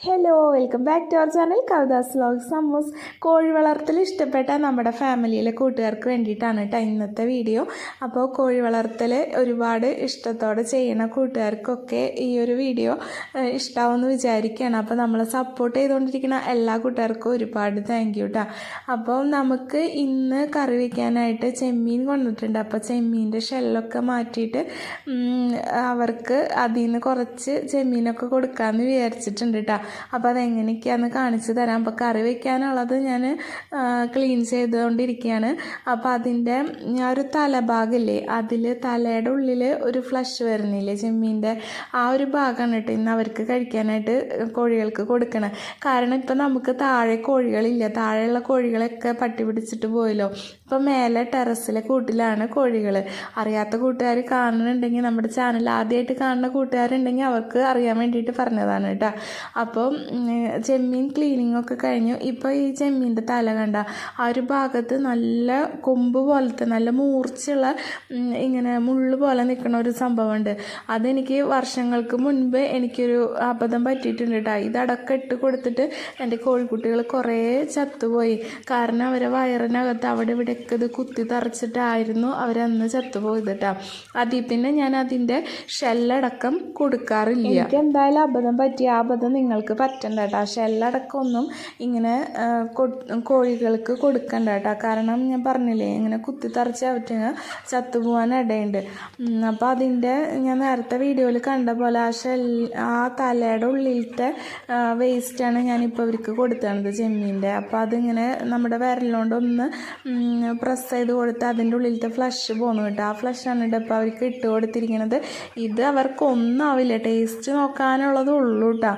Hello welcome back to our channel Kavitha's vlog സമ്മോസ് കോഴി വളർത്തൽ ഇഷ്ടപ്പെട്ട നമ്മുടെ ഫാമിലിയിലെ കൂട്ടുകാർക്ക് വേണ്ടിയിട്ടാണ് കേട്ടോ ഇന്നത്തെ വീഡിയോ അപ്പോൾ കോഴി വളർത്തൽ ഒരുപാട് ഇഷ്ടത്തോടെ ചെയ്യുന്ന കൂട്ടുകാർക്കൊക്കെ ഈ ഒരു വീഡിയോ ഇഷ്ടാവുമെന്ന് വിചാരിക്കുകയാണ്. അപ്പോൾ നമ്മളെ സപ്പോർട്ട് ചെയ്തുകൊണ്ടിരിക്കുന്ന എല്ലാ കൂട്ടുകാർക്കും ഒരുപാട് താങ്ക് യു കേട്ടോ അപ്പോൾ നമുക്ക് ഇന്ന് കറി വയ്ക്കാനായിട്ട് ചെമ്മീൻ കൊണ്ടിട്ടുണ്ട്. അപ്പോൾ ചെമ്മീന്റെ ഷെല്ലൊക്കെ മാറ്റിയിട്ട് അവർക്ക് അതിൽ നിന്ന് കുറച്ച് ചെമ്മീനൊക്കെ കൊടുക്കാമെന്ന് വിചാരിച്ചിട്ടുണ്ട് കേട്ടോ അപ്പോൾ അതെങ്ങനെയൊക്കെയാണെന്ന് കാണിച്ചു തരാം. അപ്പോൾ കറി വയ്ക്കാനുള്ളത് ഞാൻ ക്ലീൻ ചെയ്തുകൊണ്ടിരിക്കുകയാണ് അപ്പോൾ അതിന്റെ ഒരു തലഭാഗമില്ലേ അതിൽ തലയുടെ ഉള്ളിൽ ഒരു ഫ്ലഷ് വരുന്നില്ലേ ചെമ്മീന്റെ? ആ ഒരു ഭാഗമാണ് കേട്ടോ ഇന്ന് അവർക്ക് കഴിക്കാനായിട്ട് കോഴികൾക്ക് കൊടുക്കണം. കാരണം ഇപ്പം നമുക്ക് താഴെ കോഴികളില്ല. താഴെയുള്ള കോഴികളൊക്കെ പട്ടി പിടിച്ചിട്ട് പോയല്ലോ. ഇപ്പം മേലെ ടെറസിലെ കൂട്ടിലാണ് കോഴികൾ അറിയാത്ത കൂട്ടുകാർ കാണുന്നുണ്ടെങ്കിൽ നമ്മുടെ ചാനൽ ആദ്യമായിട്ട് കാണുന്ന കൂട്ടുകാരുണ്ടെങ്കിൽ അവർക്ക് അറിയാൻ വേണ്ടിയിട്ട് പറഞ്ഞതാണ് കേട്ടോ. അപ്പോൾ ചെമ്മീൻ ക്ലീനിങ് ഒക്കെ കഴിഞ്ഞു. ഇപ്പോൾ ഈ ചെമ്മീന്റെ തല കണ്ട ആ ഒരു ഭാഗത്ത് നല്ല കൊമ്പ് പോലത്തെ നല്ല മൂർച്ചയുള്ള ഇങ്ങനെ മുള്ള് പോലെ നിൽക്കുന്ന ഒരു സംഭവമുണ്ട്. അതെനിക്ക് വർഷങ്ങൾക്ക് മുൻപ് എനിക്കൊരു അബദ്ധം പറ്റിയിട്ടുണ്ട് കേട്ടോ ഇതടക്കം ഇട്ട് കൊടുത്തിട്ട് എന്റെ കോഴിക്കുട്ടികൾ കുറേ ചത്തുപോയി. കാരണം അവരെ വയറിനകത്ത് അവിടെ ഇവിടെയൊക്കെ ഇത് കുത്തി തറച്ചിട്ടായിരുന്നു അവരന്ന് ചത്തുപോയത് കേട്ടോ അതിൽ പിന്നെ ഞാൻ അതിന്റെ ഷെല്ലടക്കം കൊടുക്കാറില്ല. എനിക്ക് എന്തായാലും അബദ്ധം പറ്റി. ആ അബദ്ധം നിങ്ങൾക്ക് പറ്റണ്ട കേട്ടോ. ഷെല്ലടക്കം ഒന്നും ഇങ്ങനെ കോഴികൾക്ക് കൊടുക്കണ്ട കേട്ടോ. കാരണം ഞാൻ പറഞ്ഞില്ലേ ഇങ്ങനെ കുത്തി തറച്ച് അവറ്റങ്ങ് ചത്തുപോകാൻ ഇടയുണ്ട്. അപ്പോൾ അതിന്റെ ഞാൻ നേരത്തെ വീഡിയോയിൽ കണ്ട പോലെ ആ ഷെൽ ആ തലയുടെ ഉള്ളിലത്തെ വേസ്റ്റാണ് ഞാനിപ്പോൾ അവർക്ക് കൊടുത്തത് ചെമ്മീന്റെ. അപ്പോൾ അതിങ്ങനെ നമ്മുടെ വിരലുകൊണ്ട് ഒന്ന് പ്രസ് ചെയ്ത് കൊടുത്ത് അതിന്റെ ഉള്ളിലത്തെ ഫ്ലഷ് പോകുന്നു കേട്ടോ. ആ ഫ്ലഷാണ് ഇപ്പോൾ അവർക്ക് ഇട്ട് കൊടുത്തിരിക്കുന്നത് ഇത് അവർക്ക് ആവില്ല ടേസ്റ്റ് നോക്കാനുള്ളത് ഉള്ളൂ കേട്ടോ.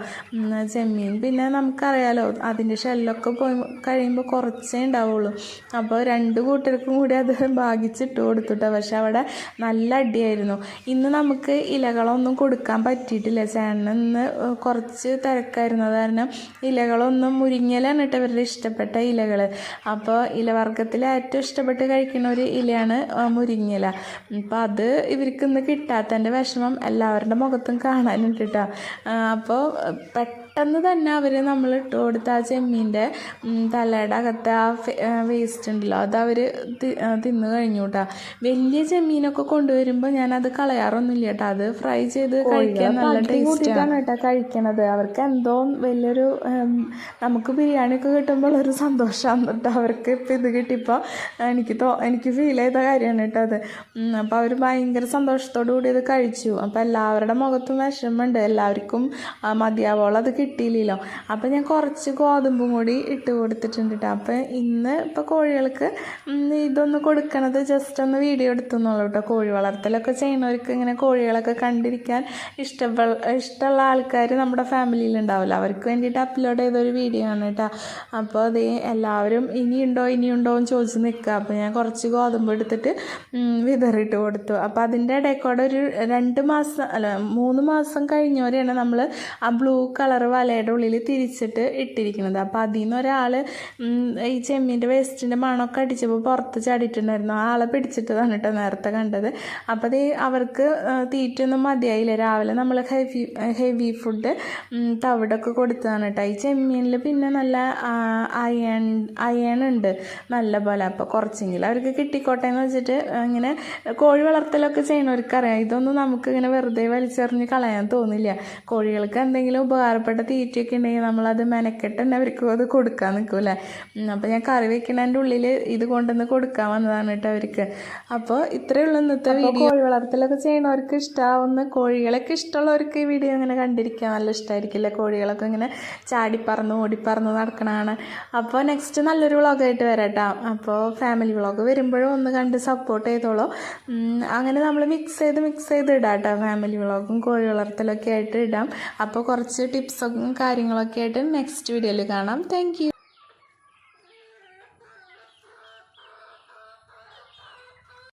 ചെമ്മീൻ പിന്നെ നമുക്കറിയാലോ അതിന്റെ ഷെല്ലൊക്കെ പോയി കഴിയുമ്പോൾ കുറച്ചേ ഉണ്ടാവുള്ളൂ. അപ്പോൾ രണ്ട് കൂട്ടർക്കും കൂടി അത് ഭാഗിച്ചിട്ട് കൊടുത്തുട്ടോ. പക്ഷെ അവിടെ നല്ല അടിയായിരുന്നു. ഇന്ന് നമുക്ക് ഇലകളൊന്നും കൊടുക്കാൻ പറ്റിയിട്ടില്ല. ചേട്ടന് ഇന്ന് കുറച്ച് തിരക്കായിരുന്നു. കാരണം ഇലകളൊന്നും മുരിങ്ങലാണ് കേട്ടോ ഇവരുടെ ഇഷ്ടപ്പെട്ട ഇലകൾ അപ്പോൾ ഇലവർഗത്തിൽ ഏറ്റവും ഇഷ്ടപ്പെട്ട് കഴിക്കുന്ന ഒരു ഇലയാണ് മുരിങ്ങല അപ്പോൾ അത് ഇവർക്ക് ഇന്ന് കിട്ടാത്തതിന്റെ വിഷമം എല്ലാവരുടെ മുഖത്തും കാണാനുണ്ട് കേട്ടോ. അപ്പോൾ പെട്ടെന്ന് തന്നെ അവർ നമ്മൾ ഇട്ട് കൊടുത്ത ആ ചെമ്മീന്റെ തലയുടെ അകത്ത് ആ വേസ്റ്റ് ഉണ്ടല്ലോ അത് അവർ തിന്ന് കഴിഞ്ഞു കേട്ടോ വലിയ ചെമ്മീനൊക്കെ കൊണ്ടുവരുമ്പോൾ ഞാനത് കളയാറൊന്നുമില്ല കേട്ടോ അത് ഫ്രൈ ചെയ്ത് കഴിക്കാൻ നല്ല ടേസ്റ്റാണ് കേട്ടോ കഴിക്കണത്. അവർക്ക് എന്തോ വലിയൊരു നമുക്ക് ബിരിയാണി ഒക്കെ കിട്ടുമ്പോൾ ഒരു സന്തോഷമാണ് കേട്ടോ അവർക്ക് ഇപ്പം ഇത് കിട്ടിയപ്പോൾ എനിക്ക് തോ എനിക്ക് ഫീൽ ചെയ്ത കാര്യമാണ് കേട്ടോ അത്. അപ്പോൾ അവർ ഭയങ്കര സന്തോഷത്തോടു കൂടി അത് കഴിച്ചു. അപ്പോൾ എല്ലാവരുടെ മുഖത്തും വിഷമമുണ്ട്. എല്ലാവർക്കും മതിയാവോളം അത് കിട്ടിയില്ലല്ലോ. അപ്പോൾ ഞാൻ കുറച്ച് ഗോതമ്പും കൂടി ഇട്ട് കൊടുത്തിട്ടുണ്ട് കേട്ടോ അപ്പോൾ ഇന്ന് ഇപ്പോൾ കോഴികൾക്ക് ഇതൊന്ന് കൊടുക്കണത് ജസ്റ്റ് ഒന്ന് വീഡിയോ എടുത്തുന്നുള്ളൂ കേട്ടോ കോഴി വളർത്തലൊക്കെ ചെയ്യുന്നവർക്ക് ഇങ്ങനെ കോഴികളൊക്കെ കണ്ടിരിക്കാൻ ഇഷ്ടപ്പെ ഇഷ്ടമുള്ള ആൾക്കാർ നമ്മുടെ ഫാമിലിയിൽ ഉണ്ടാവില്ല അവർക്ക് വേണ്ടിയിട്ട് അപ്ലോഡ് ചെയ്തൊരു വീഡിയോ ആണ് കേട്ടോ അപ്പോൾ അത് എല്ലാവരും ഇനിയുണ്ടോ ഇനിയുണ്ടോ എന്ന് ചോദിച്ച് നിൽക്കുക അപ്പോൾ ഞാൻ കുറച്ച് ഗോതമ്പ് എടുത്തിട്ട് വിതറിട്ട് കൊടുത്തു. അപ്പോൾ അതിന്റെ ഇടയ്ക്കൂടെ ഒരു രണ്ട് മാസം അല്ല മൂന്ന് മാസം കഴിഞ്ഞവരെയാണ് നമ്മൾ ആ ബ്ലൂ കളർ വലയുടെ ഉള്ളിൽ തിരിച്ചിട്ട് ഇട്ടിരിക്കുന്നത്. അപ്പോൾ അതിൽ നിന്ന് ഒരാൾ ഈ ചെമ്മീന്റെ വേസ്റ്റിന്റെ മണമൊക്കെ അടിച്ചപ്പോൾ പുറത്ത് ചാടിയിട്ടുണ്ടായിരുന്നു. ആ ആളെ പിടിച്ചിട്ടതാണ് കേട്ടോ നേരത്തെ കണ്ടത്. അപ്പോൾ അത് അവർക്ക് തീറ്റൊന്നും മതിയായില്ല. രാവിലെ നമ്മൾ ഹെവി ഹെവി ഫുഡ് തവിടൊക്കെ കൊടുത്തതാണ് കേട്ടോ ഈ ചെമ്മീനിൽ പിന്നെ നല്ല അയൺ അയൺ ഉണ്ട് നല്ല പോലെ. അപ്പോൾ കുറച്ചെങ്കിലും അവർക്ക് കിട്ടിക്കോട്ടെ എന്ന് വെച്ചിട്ട് ഇങ്ങനെ കോഴി വളർത്തലൊക്കെ ചെയ്യണവർക്കറിയാം ഇതൊന്നും നമുക്ക് ഇങ്ങനെ വെറുതെ വലിച്ചെറിഞ്ഞ് കളയാൻ തോന്നില്ല. കോഴികൾക്ക് എന്തെങ്കിലും ഉപകാരപ്പെട്ട തീറ്റയൊക്കെ ഉണ്ടെങ്കിൽ നമ്മളത് മെനക്കെട്ട് തന്നെ അവർക്ക് അത് കൊടുക്കാൻ നിൽക്കൂലേ അപ്പോൾ ഞാൻ കറി വെക്കണതിന്റെ ഉള്ളിൽ ഇത് കൊണ്ടുവന്ന് കൊടുക്കാൻ വന്നതാണ് കേട്ടോ അവർക്ക്. അപ്പോൾ ഇത്രയേ ഉള്ളൂ ഇന്നത്തെ വീഡിയോ കോഴി വളർത്തലൊക്കെ ചെയ്യണവർക്ക് ഇഷ്ടമാവുന്ന കോഴികളൊക്കെ ഇഷ്ടമുള്ളവർക്ക് ഈ വീഡിയോ ഇങ്ങനെ കണ്ടിരിക്കാൻ നല്ല ഇഷ്ടമായിരിക്കില്ല കോഴികളൊക്കെ ഇങ്ങനെ ചാടിപ്പറന്ന് ഓടിപ്പറന്ന് നടക്കണതാണ്. അപ്പോൾ നെക്സ്റ്റ് നല്ലൊരു വ്ളോഗായിട്ട് വരാട്ടോ. അപ്പോൾ ഫാമിലി വ്ളോഗ് വരുമ്പോഴും ഒന്ന് കണ്ട് സപ്പോർട്ട് ചെയ്തോളൂ. അങ്ങനെ നമ്മൾ മിക്സ് ചെയ്ത് മിക്സ് ചെയ്ത് ഇടാം കേട്ടോ ഫാമിലി വ്ളോഗും കോഴി വളർത്തലൊക്കെ ആയിട്ട് ഇടാം. അപ്പോൾ കുറച്ച് ടിപ്സൊക്കെ കാര്യങ്ങളൊക്കെ ആയിട്ട് നെക്സ്റ്റ് വീഡിയോയിൽ കാണാം. താങ്ക്